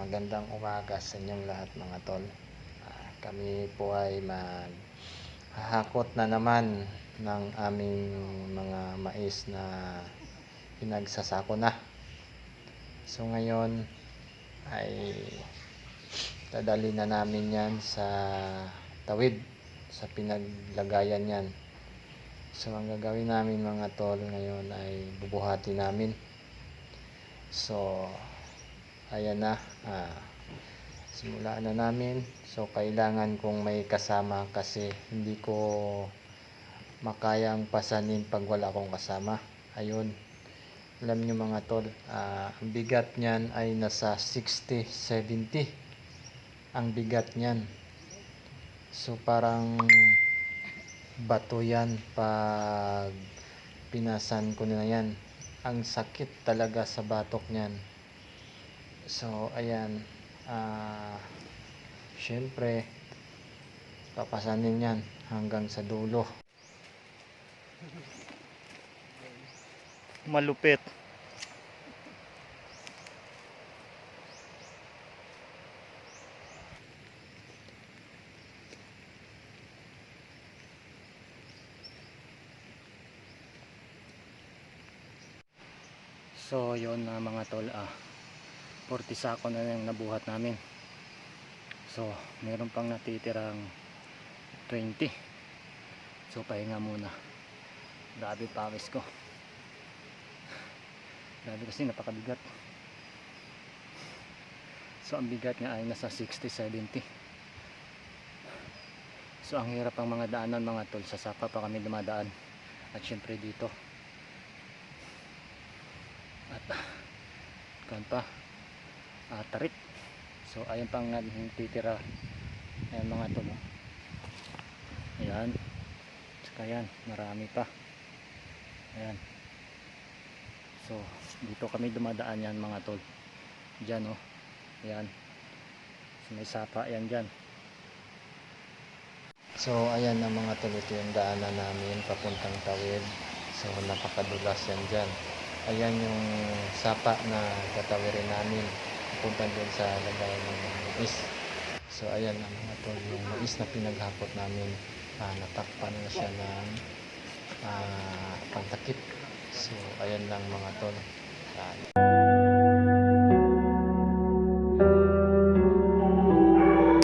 magandang umaga sa inyong lahat mga tol. Ah, kami po ay maghahakot na naman ng aming mga mais na pinagsasako na. So ngayon ay dadali na namin yan sa tawid sa pinaglagayan yan. So ang gagawin namin mga tol ngayon ay bubuhati namin. So ayan na. Ah, simulaan na namin. So kailangan kong may kasama kasi hindi ko makayang pasanin pag wala akong kasama. Ayun. Alam nyo mga tol ah, ang bigat niyan ay nasa 60-70 ang bigat niyan. So parang bato yan pag pinasan ko na yan. Ang sakit talaga sa batok niyan So, ayan. Ah, syempre, papasanin yan hanggang sa dulo. Malupit. So, yon na mga tol. Ah, 40 sako na yung nabuhat namin. So, meron pang natitirang 20. So, pahinga muna. Grabe pawis ko. Grabe kasi napakabigat. So, ang bigat niya ay nasa 60-70. So, ang hirap ang mga daanan mga tol. Sa sapa pa kami dumadaan. At syempre dito. At, kan pa, ah, tarik. So ayun pang titira. Ayan mga tol. Ayan. Saka yan, marami pa. Ayan. So dito kami dumadaan yan mga tol. Diyan oh. Ayan. So, may sapa yan dyan. So, ayan ang mga tol. Ito yung daanan namin papuntang tawid. So, napakadulas yan dyan. Ayan yung sapa na tatawirin namin papunta doon sa lagayan ng mais. So, ayan ang mga tol. Yung mais na pinaghakot namin, ah, natakpan na siya ng ah, pantakip. So, ayan lang mga tol. Ah,